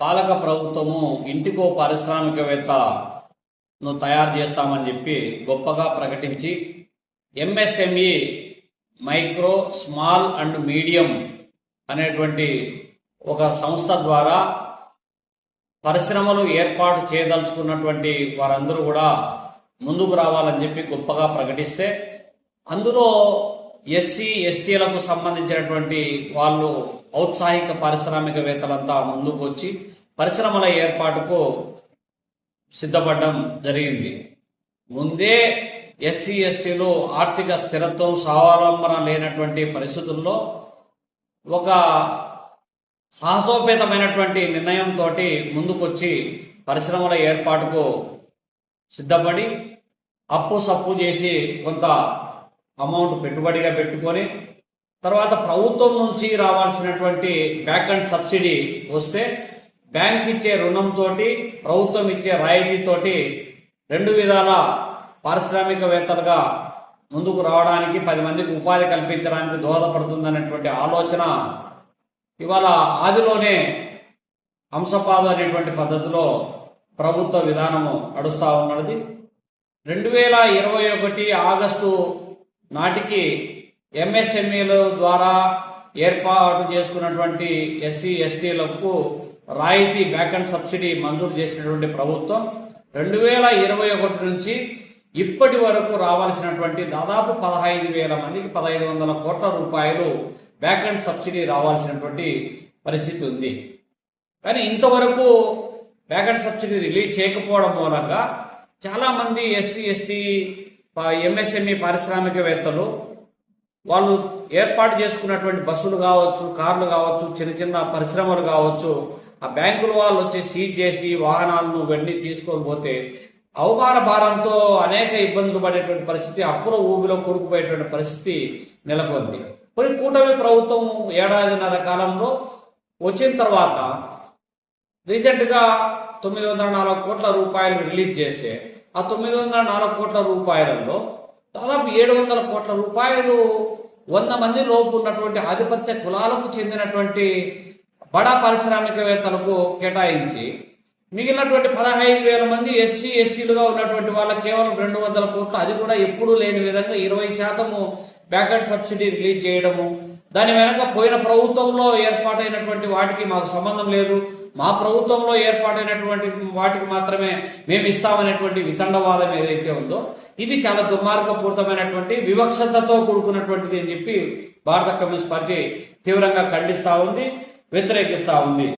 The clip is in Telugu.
పాలక ప్రభుత్వము ఇంటికో పారిశ్రామికవేత్తను తయారు చేస్తామని చెప్పి గొప్పగా ప్రకటించి MSME micro small and medium అనేటువంటి ఒక సంస్థ ద్వారా పరిశ్రమలు ఏర్పాటు చేయదలుచుకున్నటువంటి వారందరూ కూడా ముందుకు రావాలని చెప్పి గొప్పగా ప్రకటిస్తే అందులో ఎస్సీ ఎస్టీలకు సంబంధించినటువంటి వాళ్ళు ఔత్సాహిక పారిశ్రామికవేత్తలంతా ముందుకు వచ్చి పరిశ్రమల ఏర్పాటుకు సిద్ధపడడం జరిగింది. ముందే ఎస్సీ ఎస్టీలు ఆర్థిక స్థిరత్వం స్వావలంబన లేనటువంటి పరిస్థితుల్లో ఒక సాహసోపేతమైనటువంటి నిర్ణయంతో ముందుకొచ్చి పరిశ్రమల ఏర్పాటుకు సిద్ధపడి అప్పు సప్పు చేసి కొంత అమౌంట్ పెట్టుబడిగా పెట్టుకొని తర్వాత ప్రభుత్వం నుంచి రావాల్సినటువంటి బ్యాక్ అండ్ సబ్సిడీ వస్తే బ్యాంక్ ఇచ్చే రుణంతో ప్రభుత్వం ఇచ్చే రాయితీతోటి రెండు విధాల పారిశ్రామికవేత్తలుగా ముందుకు రావడానికి పది మందికి ఉపాధి కల్పించడానికి దోహదపడుతుందనేటువంటి ఆలోచన ఇవాళ ఆదిలోనే అంశపాదు అనేటువంటి పద్ధతిలో ప్రభుత్వ విధానము నడుస్తూ ఉన్నది. రెండు వేల ఇరవై ఒకటి ఆగస్టు నాటికి ఎంఎస్ఎంఈల ద్వారా ఏర్పాటు చేసుకున్నటువంటి ఎస్సీ ఎస్టీలకు రాయితీ బ్యాక్ అండ్ సబ్సిడీ మంజూరు చేసినటువంటి ప్రభుత్వం రెండు వేల ఇరవై ఒకటి నుంచి ఇప్పటి వరకు రావాల్సినటువంటి దాదాపు పదహైదు వేల మందికి పదహైదు వందల కోట్ల రూపాయలు బ్యాక్ అండ్ సబ్సిడీ రావాల్సినటువంటి పరిస్థితి ఉంది. కానీ ఇంతవరకు బ్యాక్ అండ్ సబ్సిడీ రిలీజ్ చేయకపోవడం మూలంగా చాలామంది ఎస్సీ ఎస్టీ ఎంఎస్ఎంఈ పారిశ్రామికవేత్తలు వాళ్ళు ఏర్పాటు చేసుకున్నటువంటి బస్సులు కావచ్చు కార్లు కావచ్చు చిన్న చిన్న పరిశ్రమలు కావచ్చు ఆ బ్యాంకుల వాళ్ళు వచ్చి సీజ్ చేసి వాహనాలను వెండి తీసుకొని పోతే అవమాన భారంతో అనేక ఇబ్బందులు పడేటువంటి పరిస్థితి అప్పుల ఊబిలో కూరుకుపోయేటువంటి పరిస్థితి నెలకొంది. కొన్ని కూటమి ప్రభుత్వం ఏడాదిన్నర కాలంలో వచ్చిన తర్వాత రీసెంట్గా తొమ్మిది వందల నాలుగు కోట్ల రూపాయలు రిలీజ్ చేస్తే ఆ తొమ్మిది వందల నాలుగు కోట్ల రూపాయలలో దాదాపు ఏడు వందల కోట్ల రూపాయలు వంద మంది లోపు ఉన్నటువంటి ఆధిపత్య కులాలకు చెందినటువంటి బడా పారిశ్రామికవేత్తలకు కేటాయించి మిగిలినటువంటి పదహైదు వేల మంది ఎస్సీ ఎస్టీలుగా ఉన్నటువంటి వాళ్ళకి కేవలం రెండు వందల కోట్లు. అది కూడా ఎప్పుడూ లేని విధంగా ఇరవై శాతము బ్యాకెట్ సబ్సిడీ రిలీజ్ చేయడము దాని వెనక పోయిన ప్రభుత్వంలో ఏర్పాటైనటువంటి వాటికి మాకు సంబంధం లేదు. మా ప్రభుత్వంలో ఏర్పాటైనటువంటి వాటికి మాత్రమే మేము ఇస్తామనేటువంటి వితండవాదం ఏదైతే ఉందో ఇది చాలా దుర్మార్గపూరితమైనటువంటి వివక్షతతో కూడుకున్నటువంటిది అని చెప్పి భారత కమ్యూనిస్ట్ పార్టీ తీవ్రంగా ఖండిస్తూ ఉంది వ్యతిరేకిస్తూ ఉంది.